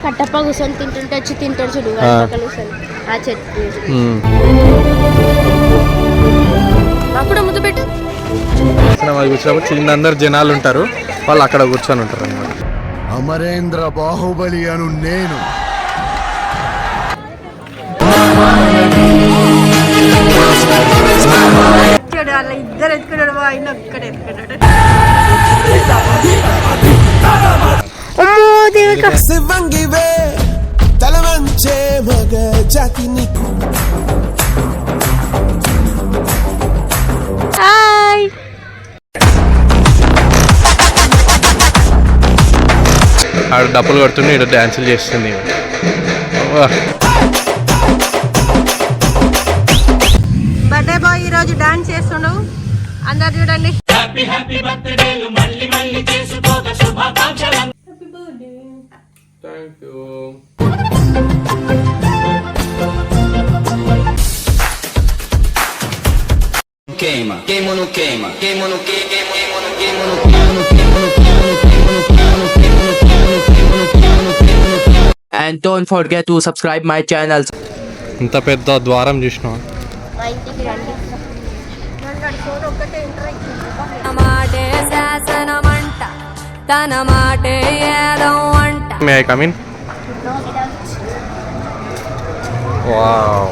కట్టప్ప కూర్చొని తింటుంటే వచ్చి తింటాడు చూడు ఆ. పక్కన కూర్చొని ఆ చెట్టు. నాకు కూడా ముద్దు పెట్టు. సినిమా కూర్చున్నప్పుడు కింద అందరు జనాలు ఉంటారు వాళ్ళు అక్కడ కూర్చొని ఉంటారు అన్నమాట. అమరేంద్ర బాహుబలి అను నేను. ఇద్దరు ఎత్తుకున్నాడు మా ఆయన ఒక్కడే ఎత్తుకున్నాడు. దేవిక. శివంగివే తలవంచే మగ జాతిని. హాయ్. ఆడ డప్పులు కొడుతుండే ఇక్కడ డ్యాన్సులు చేస్తుంది. బర్త్డే బాయ్ ఈ రోజు డాన్స్ చేస్తుండు. అందరు చూడండి. queima, queima no queima, queima no queima, queima no queima, no queima no queima, no queima no queima, no queima no queima, no queima no queima, no queima no queima, no queima. And don't forget to subscribe my channel. ఇంత పెద్ద ద్వారం చూసినా తన మాటే ఏదో అంట may I come in wow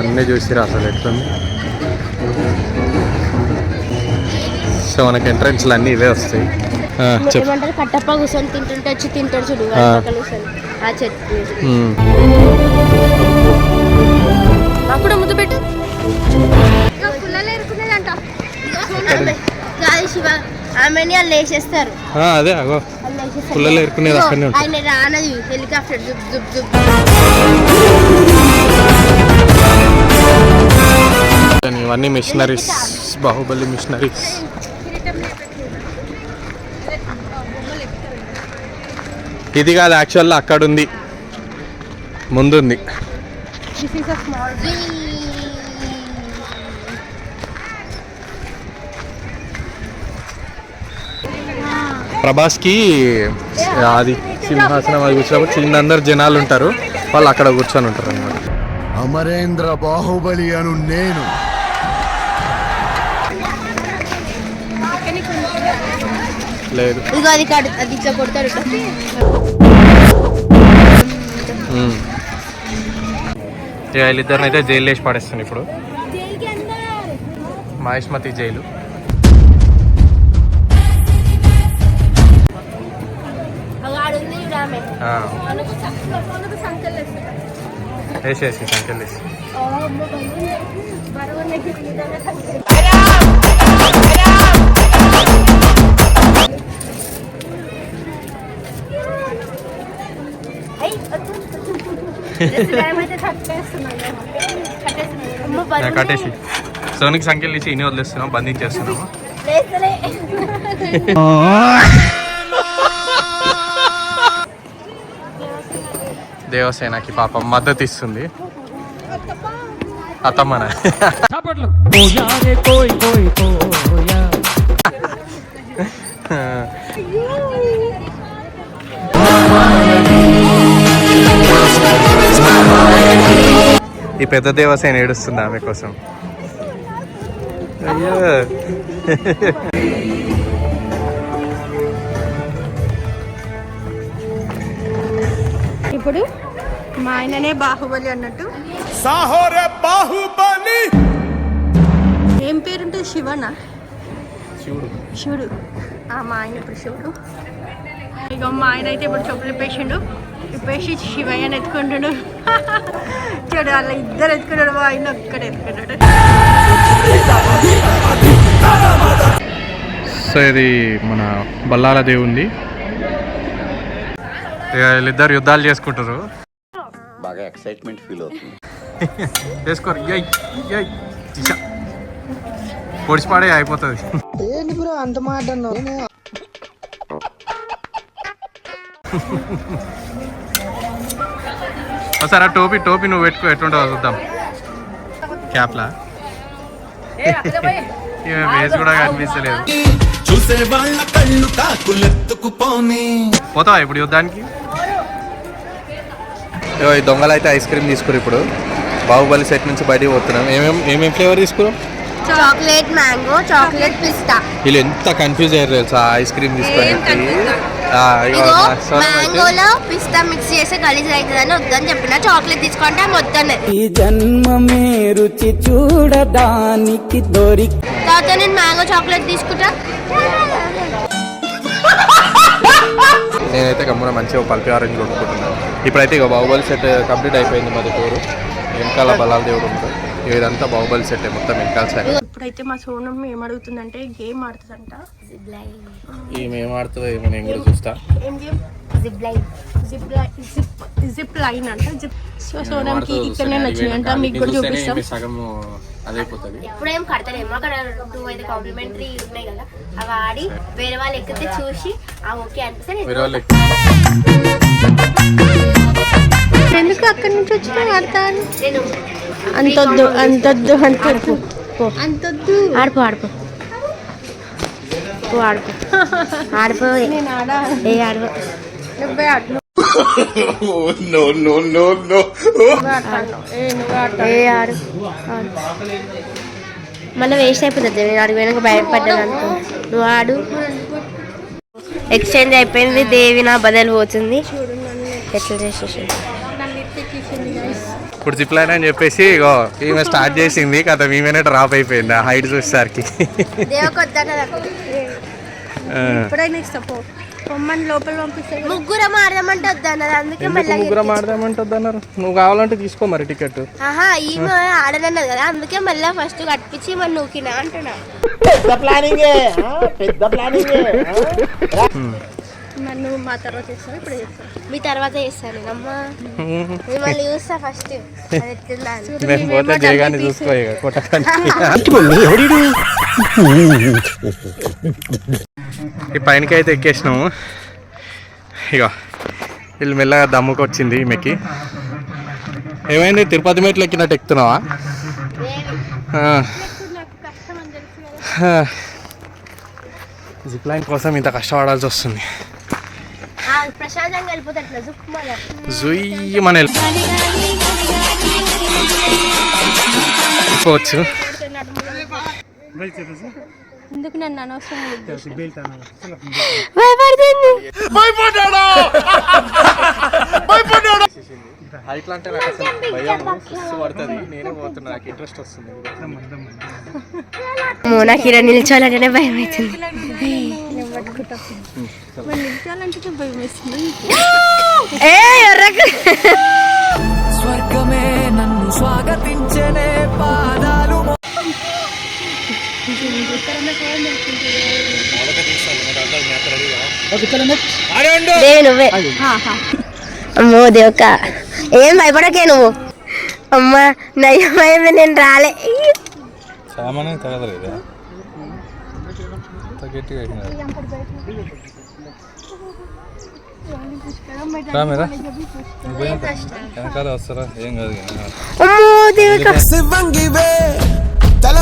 అన్నీ చూసిరా అసలు ఎట్లుంది? సో మనకి ఎంట్రన్స్లు అన్నీ ఇవే వస్తాయి. ఏమంటారు? కట్టప్ప కూర్చొని తింటుంటే వచ్చి తింటాడు చూడు ఆ. చెట్టు మ్మ్. నాకు కూడా ముద్దు పెట్టు. కాదు శివ ఆమెని వాళ్ళు వేసేస్తారు ఆ, అదే అగో. వాళ్ళు వేసేస్తారు. పుల్లలు ఇదిగో, అక్కడనే. ఆయన రానది హెలికాప్టర్ జుబ్ జుబ్ జుబ్ ఇవన్నీ మిషనరీస్ బాహుబలి మిషనరీస్ ఇది కాదు యాక్చువల్గా అక్కడ ఉంది ముందుంది. ప్రభాస్కి అది సింహాసనం అది కూర్చున్నప్పుడు కింద అందరు జనాలు ఉంటారు. వాళ్ళు అక్కడ కూర్చొని ఉంటారు అన్నమాట అమరేంద్ర బాహుబలి అను నేను. లేదు. అది ఇట్లా వీళ్ళిద్దరిని అయితే జైలు వేసి పడేస్తాను ఇప్పుడు. మహేష్మతి జైలు. అమ్మ నా బరువు. కట్టేసి. సోనికి సంఖ్యలు ఇచ్చి ఇన్ని వదిలేస్తున్నాం బంధించేస్తున్నాము దేవసేనకి పాపం మద్దతు ఇస్తుంది. అత్తమ్మన? ఈ పెద్ద దేవసేన ఏడుస్తుంది ఆమె కోసం? అయ్యో. ఇప్పుడు మా ఆయననే బాహుబలి అన్నట్టు. సాహోరే బాహుబలి! ఏం పేరుంటుంది శివనా? శివుడు. శివుడు. ఆ, మా ఆయన ఇప్పుడు శివుడు. ఇక మా ఆయన అయితే ఇప్పుడు చెప్పులు ఇప్పేసిండు ఇప్పేసి శివయ్యని ఎత్తుకుంటుడు. చూడు వాళ్ళ ఇద్దరు ఎత్తుకున్నాడు మా ఆయన ఒక్కడే ఎత్తుకున్నాడు సో ఇది మన బల్లాల దేవుంది. వీళ్ళిద్దరు యుద్ధాలు చేసుకుంటారు. బాగా ఎక్సైట్మెంట్ ఫీల్ అవుతుంది. చేసుకోరు. యయ్ యయ్ చిచా పొడిచిపాడే అయిపోతుంది. ఒకసారి ఆ టోపీ టోపీ నువ్వు పెట్టుకో ఎట్లుంటుందో చూద్దాం. క్యాప్లా? వేసి కూడా కనిపిస్తలేదు. చూసే వాళ్ళ కళ్ళు కాకులెత్తుకుపోని పోతావా ఇప్పుడు యుద్ధానికి? ఈ దొంగలు అయితే ఐస్ క్రీమ్ తీసుకురు ఇప్పుడు. బాహుబలి సెట్ నుంచి బయటికి పోతున్నాం. ఏమేం ఏమేం ఫ్లేవర్ తీసుకురు? చాక్లెట్ మ్యాంగో చాక్లెట్ పిస్తా. వీళ్ళు ఎంత కన్ఫ్యూజ్ అయ్యారు తెలుసా ఐస్ క్రీమ్ తీసుకొని? మ్యాంగోలో పిస్తా మిక్స్ చేస్తే గలీజ్ అవుతుందని వద్దని చెప్పిన. చాక్లెట్ తీసుకుంటే ఆమె వద్దన్నది ఈ జన్మమే రుచి చూడడానికి దొరికి తర్వాత నేను మ్యాంగో చాక్లెట్ తీసుకుంటా? నేనైతే గమ్మున మంచిగా పల్పి ఆరెంజ్ కొనుక్కుంటున్నాను ఇప్పుడైతే ఇక బాహుబలి సెట్ కంప్లీట్ అయిపోయింది మాది టూరు. వెనకాల బలాల దేవుడు ఉంటుంది ఇదంతా బాహుబలి సెట్ మొత్తం వెనకాల సైడ్ ఇప్పుడైతే మా సోనం ఏం అడుగుతుందంటే గేమ్ ఆడుతుందంట. ఈమె ఏం ఆడుతుందో ఏమో నేను కూడా చూస్తా. ఏం game? Zip line zip line zip zip line అంట. జిప్ సో సోనంకి ఇక్కడనే నచ్చిందంట మీకు కూడా చూపిస్తాం. అదైపోతుంది. ఇప్పుడేం కడతలేము. అక్కడ టూ అయితే కాంప్లిమెంటరీ ఉన్నాయి కదా అవి ఆడి వేరే వాళ్ళు ఎక్కితే చూసి ఆ ఓకే అనిపిస్తే వేరే వాళ్ళు ఎందుకు అక్కడి నుంచి వచ్చిన ఆడతాను నేను అంతొద్దు అంతొద్దు అంతొద్దు అంతొద్దు ఆడిపో ఆడిపో పో. ఆడిపో ఆడిపో నేను ఆడా ఏ ఆడిపో నువ్వే ఆడు. నో నో నో నో ఆడతాను ఏ ఆడు ఆడు మళ్ళీ వేస్ట్ అయిపోతుంది నేను ఆడికి వెనక భయపడ్డాను అనుకో. నువ్వు ఆడు. ఎక్స్చేంజ్ అయిపోయింది దేవి నా బదులు పోతుంది. ఎట్లా చేసేసి ఇప్పుడు జిప్ లైన్ అని చెప్పేసి ఇగో ఈమె స్టార్ట్ చేసింది కదా ఈమెనే డ్రాప్ అయిపోయింది హైట్ చూసేసరికి. లోపల పంపిస్తాను ముగ్గురం ఆడదామంటే అందుకే ఎందుకు మళ్ళీ ముగ్గురం ఆడదామంటుంది అన్నారు నువ్వు కావాలంటే తీసుకో మరి టికెట్. ఆహా ఈమె ఆడదన్నది కదా అందుకే మళ్ళీ ఫస్ట్ కట్టించి మరి నూకినా అంటున్నా. నన్ను మా తర్వాత ఇస్తాను ఇప్పుడు చేస్తాను మీ తర్వాత చేస్తాను నేను అమ్మా మిమ్మల్ని చూస్తా ఫస్ట్ అది ఎట్లుందా అని. మేము పోతే జయగాన్ని చూసుకో ఇక కొట్టకండి ఈ పైనకి అయితే ఎక్కేసినాము. ఇక వీళ్ళు మెల్లగా దమ్ముకు వచ్చింది ఈమెకి. ఏమైంది? తిరుపతి మెట్లు ఎక్కినట్టు ఎక్కుతున్నావా? జిప్ లైన్ కోసం ఇంత కష్టపడాల్సి వస్తుంది. జుయ్యి మన వెళ్ళిపోవచ్చు ఎందుకు నన్ను అనవసరం హైట్ అంటే నాకు అసలు భయం. సుస్సు పడుతుంది. నేనే పోతున్నా. నాకు ఇంట్రెస్ట్ వస్తుంది. నాకు ఇక్కడ నిల్చోవాలంటేనే భయం అవుతుంది. భయం వేస్తుంది. ఏ ఎర్రకు స్వర్గమే నన్ను స్వాగతించనే దేవి నువ్వే అమ్మో దేవక ఏం భయపడకే నువ్వు? అమ్మా నయమైంది నేను రాలే. సామాన్యం వెనకాల వస్తారా? ఏం కాదు అమ్మో దేవక శివంగివే.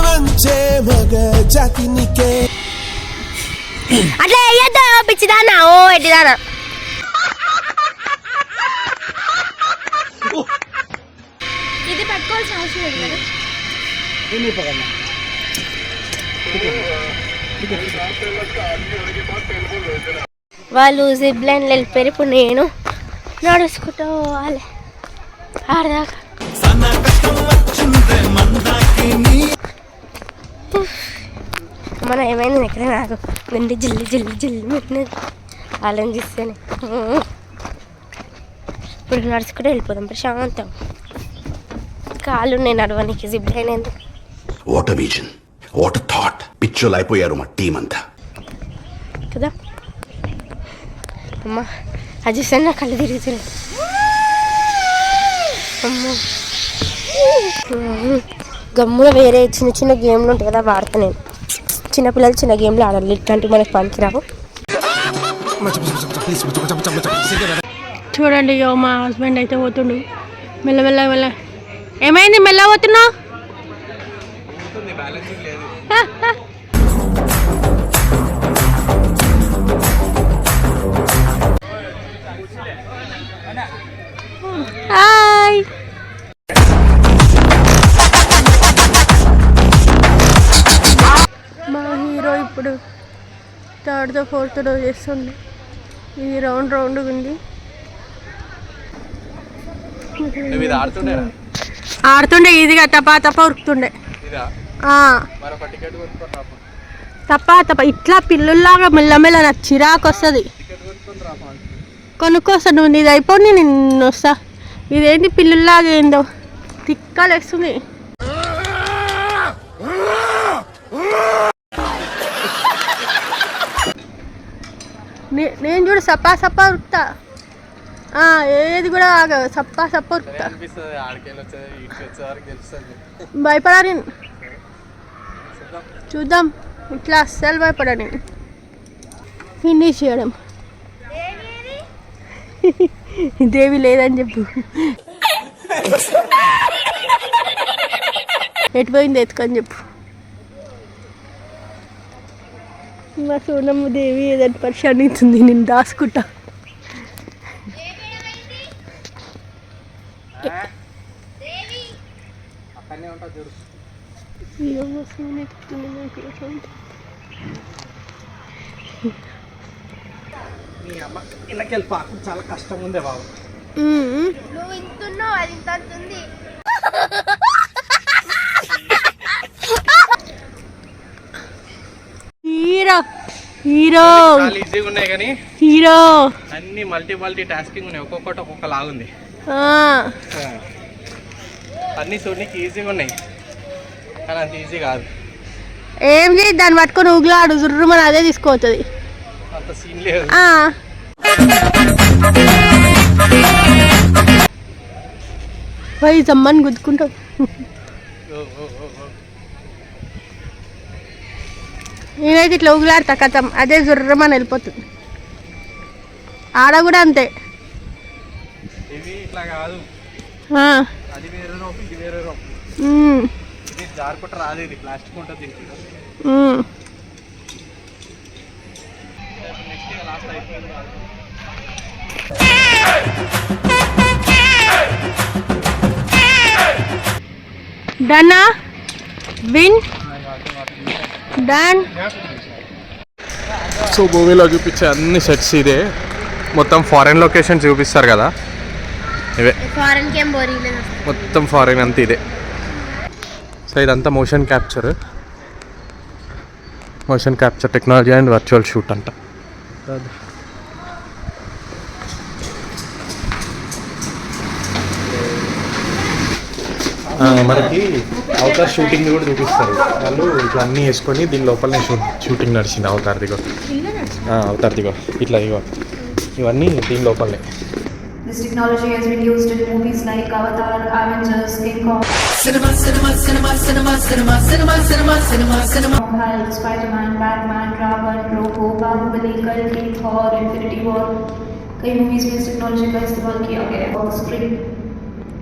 వంచే మగ జాతినికే. అట్లా వేయద్దు పిచ్చిదానా ఓ ఎట్టిదానా ఇది పట్టుకోవాల్సిన అవసరం లేదు కదా. వాళ్ళు జిప్ లైన్లు వెళ్ళిపోయారు. ఇప్పుడు నేను నడుచుకుంటూ పోవాలి. ఆడదాకా. ఇక్కడ నాకు గుండె జిల్లి జిల్లి జిల్లి పెట్టినది. వాళ్ళని చూస్తేనే. ఇప్పుడు నడుచుకుంటూ వెళ్ళిపోదాం ప్రశాంతం. కాళ్ళు నేను నడవనికి జిప్ లైన్ ఎందుకు వాట్ విజన్ వాట్ థాట్ పిచ్చోలు అయిపోయారు మా టీం అంతా. కదా? అమ్మా అది చూస్తే నా కళ్ళు తిరుగుతున్నాయి. అమ్మో. గమ్మున వేరే చిన్న చిన్న గేమ్లు ఉంటాయి కదా వాడతా నేను. చిన్నపిల్లలు చిన్న గేమ్లు ఆడాలి. ఇట్లాంటివి మనకి పనికిరావు. చూడండి యో మా హస్బెండ్ అయితే పోతుండు. మెల్ల మెల్ల. మెల్ల ఏమైంది? మెల్ల పోతున్నావు? ఆ థర్డ్తో ఫోర్త్తో చేస్తుండే ఇది రౌండ్ రౌండ్ ఉంది. ఆడుతుండే ఈజీగా తప్పా తప్ప ఉరుకుతుండే. తప్ప తప్ప ఇట్లా పిల్లుల్లాగా మెల్లమెల్ల నాకు చిరాకు వస్తుంది. కొనుక్కొస్తా నువ్వు నీది అయిపోయి నేను వస్తా. ఇదేంటి పిల్లుల్లాగా ఏందో? తిక్కలు వేస్తుంది నేను చూడు సప్పా సప్పా ఉరుకుతా ఏది కూడా ఆగదు సప్పా సప్పా ఉరుకుతా భయపడా నేను చూద్దాం ఇట్లా అస్సలు భయపడా నేను ఫినిష్ చేయడం. దేవి లేదని చెప్పు. ఎటు పోయింది ఎత్తుకొని చెప్పు. మా సోనమ్మ దేవి ఏదైనా పరిశాన్ నేను దాసుకుంటా పాకు చాలా కష్టం ఉందే బాబు నువ్వు ఇంతున్నావు అది ఇంత హీరో. హీరో. ఈజీగా ఉన్నాయి కానీ హీరో. అన్ని మల్టీ మల్టీ టాస్కింగ్ ఉన్నాయి. ఒక్కొక్కటి ఒక్కొక్క లాగుంది ఆ, అన్ని చూడడానికి ఈజీగా ఉన్నాయి. కానీ అంత ఈజీ కాదు. ఏం చేయి దాన్ని పట్టుకొని ఊగులాడు. జుర్రుమని అదే తీసుకోవచ్చుది అంత సీన్ లేదు. ఆ. పోయి జమ్మని గుద్దుకుంటావు నేనైతే ఇట్లా ఊగులాడతా కథం. అదే జుర్రమని వెళ్ళిపోతుంది. ఆడ కూడా అంతే. డన్నా విన్. డన్ సో మూవీలో చూపించే అన్ని సెట్స్ ఇదే. మొత్తం ఫారెన్ లొకేషన్ చూపిస్తారు కదా. ఇవే. మొత్తం ఫారెన్ అంతా ఇదే. సో ఇదంతా motion capture motion capture technology and virtual shoot అంట. మనకి అవతార్ షూటింగ్ కూడా చూపిస్తారు వాళ్ళు ఇట్లా అన్నీ వేసుకొని దీని లోపలనే షూ షూటింగ్ నడిచింది అవతార్ దిగో ఆ, అవతార్ దిగో ఇట్లా దిగో ఇవన్నీ దీని లోపలనే This technology has been used in movies like Avatar, Avengers, King Kong, cinema, cinema, cinema, cinema, cinema, cinema, cinema, cinema, cinema. Hulk, Spider-Man, Batman, Ravan, Robo, Bahubali, Kalki, Thor, Infinity War. कई movies में इस technology का इस्तेमाल किया गया है और screen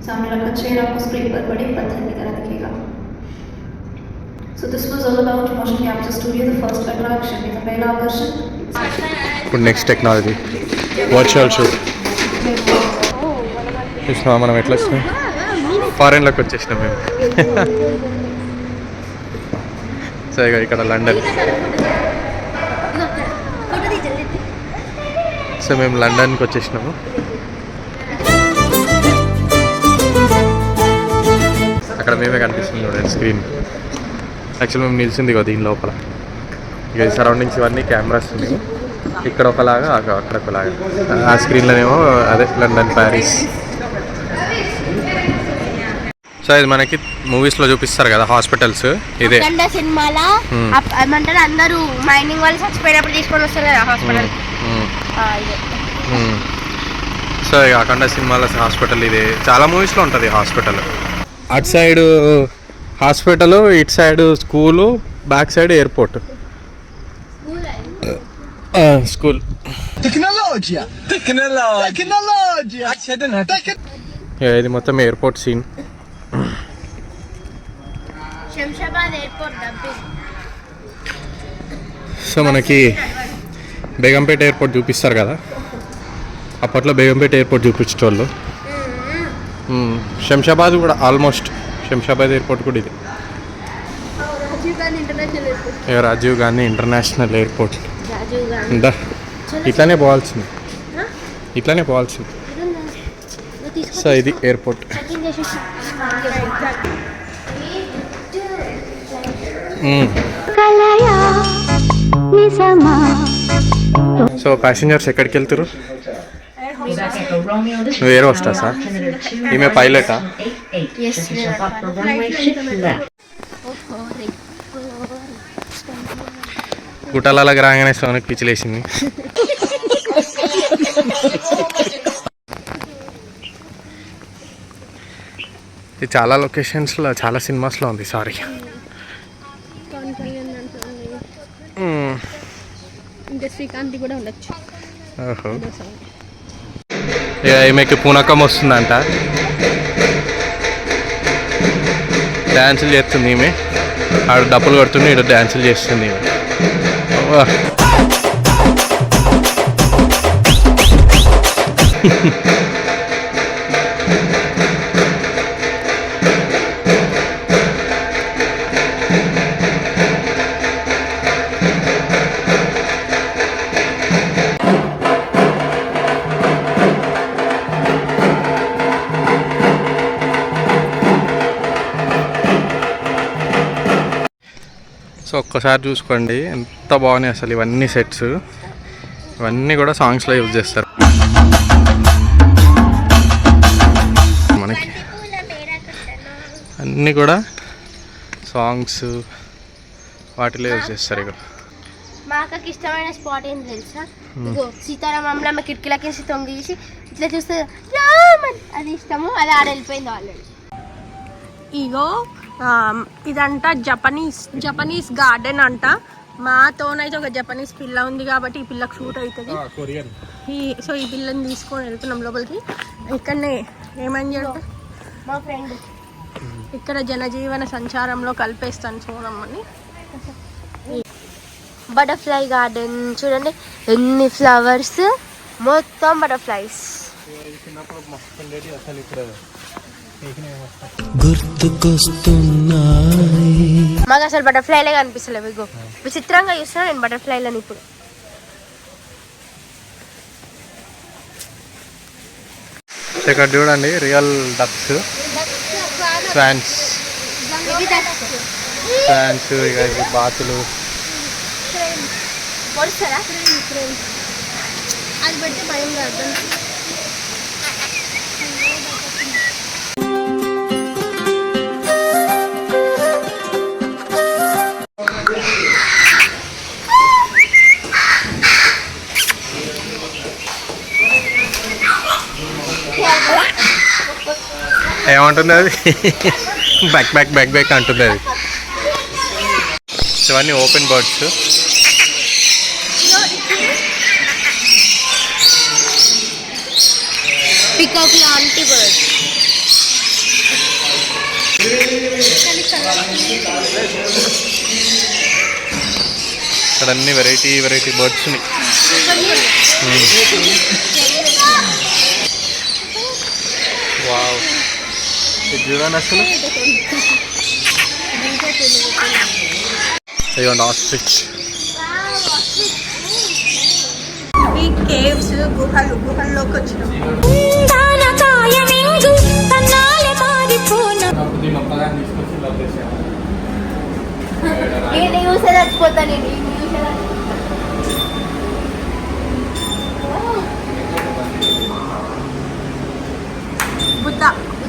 सामने रखा चेहरा आपको स्क्रीन पर बड़े पत्थर की तरह दिखेगा So this was all about motion capture studio, the first attraction. ये था पहला आकर्षण ఇప్పుడు నెక్స్ట్ టెక్నాలజీ వర్చువల్ షూట్ చూసినా మనం ఎట్లా వచ్చినాం ఫారెన్లోకి వచ్చేసినాం మేము సో ఇక ఇక్కడ లండన్ ఫోటో తీ జల్దీ తీ. సో మేము లండన్కి వచ్చేసినాము మేమే కనిపిస్తుంది చూడండి స్క్రీన్ యాక్చువల్ మేము నిలిచింది కదా దీని లోపల. ఇక సరౌండింగ్స్ ఇవన్నీ కెమెరాస్ ఉన్నాయి. ఇక్కడ ఒకలాగా అక్క- అక్కడ ఒకలాగా. ఆ స్క్రీన్లోనేమో అదే లండన్ ప్యారిస్ సో ఇది మనకి మూవీస్లో చూపిస్తారు కదా హాస్పిటల్స్ ఇదే. సినిమాలో. అప్- ఏమంటారు అందరూ మైనింగ్ వాళ్ళు చచ్చిపోయినప్పుడు తీసుకొని వస్తారు కదా హాస్పిటల్. సో ఇక అఖండ సినిమాల హాస్పిటల్ ఇది. చాలా మూవీస్లో ఉంటుంది హాస్పిటల్ అటు సైడ్ హాస్పిటల్ ఇటు side school back side airport. School ఇది మొత్తం ఎయిర్పోర్ట్ సీన్. సో మనకి బేగంపేట ఎయిర్పోర్ట్ చూపిస్తారు కదా? అప్పట్లో బేగంపేట ఎయిర్పోర్ట్ చూపించేటోళ్ళు. మ్మ్. శంషాబాద్ కూడా ఆల్మోస్ట్ శంషాబాద్ ఎయిర్పోర్ట్ కూడా ఇది. Rajiv Gandhi international airport. ఇట్లానే పోవాల్సింది. ఇట్లానే పోవాల్సింది. సో ఇది ఎయిర్పోర్ట్. సో ప్యాసింజర్స్ ఎక్కడికి వెళ్తారు నువ్వు ఏరో వస్తా సార్ ఈమె పైలటా గుట్టలకి రాగానే సోనకి పిచ్చిలేసింది ఇది చాలా లొకేషన్స్లో చాలా సినిమాస్లో ఉంది సారీ శ్రీకాంత్ కూడా ఉండొచ్చు. ఓహో. ఈమెకి పూనకం వస్తుందంట. డ్యాన్సులు చేస్తుంది ఈమె. ఆడ డప్పులు కొడుతుంది ఇక్కడ డ్యాన్సులు చేస్తుంది ఈమె. Ha ఒక్కసారి చూసుకోండి. ఎంత బాగున్నాయి అసలు ఇవన్నీ సెట్స్ ఇవన్నీ కూడా సాంగ్స్లో యూజ్ చేస్తారు. మనకి అన్నీ కూడా సాంగ్స్ వాటిలో యూజ్ చేస్తారు ఇక మా అక్కకి ఇష్టమైన స్పాట్ ఏంటి తెలుసా? ఇగో సీతారామంలో కిటికీలకి తొంగి తీసి ఇట్లా చూస్తే రామన్! అది ఇష్టము. అది ఆడ వెళ్ళిపోయింది ఆల్రెడీ ఇగో ఇదంట జపనీస్ జపనీస్ గార్డెన్ అంట. మాతోనైతే ఒక జపనీస్ పిల్ల ఉంది కాబట్టి ఈ పిల్లకు షూట్ అవుతుంది. ఈ సో ఈ పిల్లని తీసుకొని వెళ్తున్నాం లోపలికి. ఇక్కడనే ఏమని చెప్పి? మా ఫ్రెండ్ ఇక్కడ జనజీవన సంచారంలో కలిపేస్తాను చూడమ్మని. బటర్ఫ్లై గార్డెన్ చూడండి. ఎన్ని ఫ్లవర్స్ మొత్తం బటర్ఫ్లైస్ మాకు అసలు బటర్ఫ్లైలే కనిపిస్తలేవు ఇగో విచిత్రంగా చూస్తున్నా నేను బటర్ఫ్లైలని ఇప్పుడు. ఇక్కడ చూడండి రియల్ డక్స్ ఫ్యాన్స్. ఫ్యాన్స్ ఇక బాతులు. పొడుస్తారా? అది పెడితే భయం కాదు. ఏమంటుంది అది? బ్యాక్ బ్యాక్ బ్యాక్ బ్యాక్ అంటుంది అది. ఇవన్నీ ఓపెన్ బర్డ్స్. పికాక్ లాంటి బర్డ్. ఇక్కడ అన్ని వెరైటీ వెరైటీ బర్డ్స్ వావ్ ఇది చూడండి అసలు ఇదిగోండి ఆస్ట్రిచ్ ఈ కేవ్స్ గుహలు గుహల్లోకి వచ్చినాం. నేను చూసే చచ్చిపోతా నేను ఈ చూసే బుద్ధ బుద్ధ బుద్ధ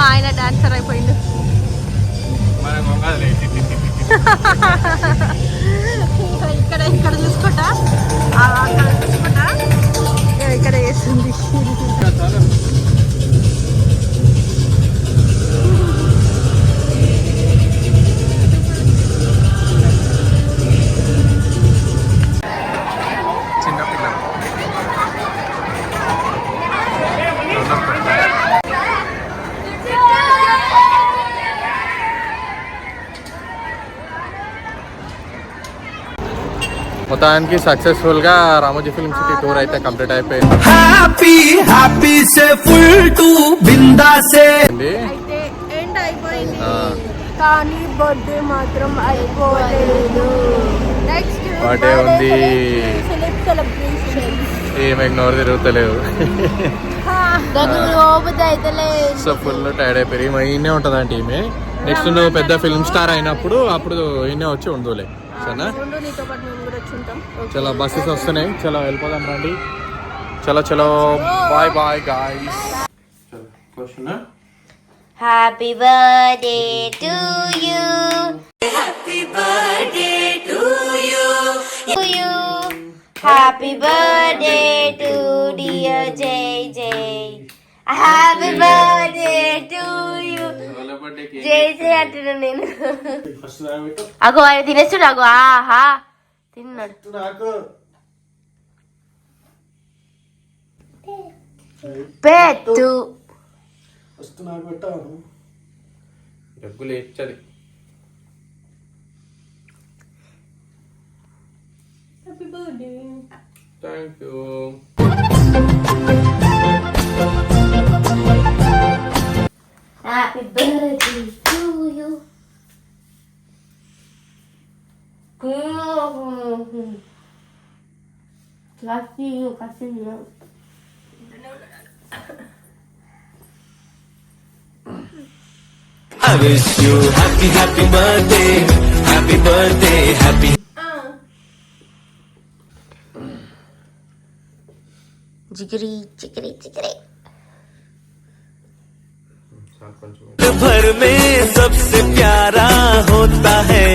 మా ఆయన డాన్సర్ అయిపోయిండు. ఇక్కడ ఇక్కడ చూసుకుంటా. అక్కడ చూసుకుంటా. ఇక్కడ వేస్తుంది. మొత్తానికి సక్సెస్ఫుల్గా రామోజీ ఫిల్మ్ సిటీ టూర్ అయితే కంప్లీట్ అయిపోయింది. హ్యాపీ హ్యాపీ సే ఫుల్ టు బిందా సే అయితే ఎండ్ అయిపోయింది. కానీ బర్త్డే మాత్రం అయిపోలేదు. నెక్స్ట్ Birthday ఉంది. సెలబ్రేషన్ ఏమి నోరు తిరుగుతలేదు దగ్గర పోబుద్ది అయితే లేదు సో ఫుల్ టైర్డ్ అయిపోయి ఈమె ఈయనే ఉంటుంది అంటే ఈమె. నెక్స్ట్ నువ్వు పెద్ద ఫిల్మ్ స్టార్ అయినప్పుడు అప్పుడు ఈయనే వచ్చి ఉండులే సరేనా? రెండు నీతో పాటు మేము కూడా వచ్చి ఉంటాం. చలో బస్సెస్ వస్తున్నాయి. చలో వెళ్ళిపోదాం రండి. చలో చలో bye bye guys question happy birthday to you happy birthday to you you happy birthday to dear Jai happy birthday to you Jai Jai అంటున్నా నేను. అగో ఆయన తినేస్తుడు అగో ఆహా. తిన్నాడు. పెట్టు. డబ్బులు ఇచ్చది thank you Happy birthday to you. Kasih, kasih. I wish you happy, happy birthday, happy birthday, happy. Jiggity, jiggity, jiggity. भर में सबसे प्यारा होता है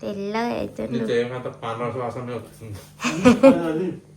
తెల్లగా అవుతుంది నీకేమంత పానరస వాసనే వస్తుంది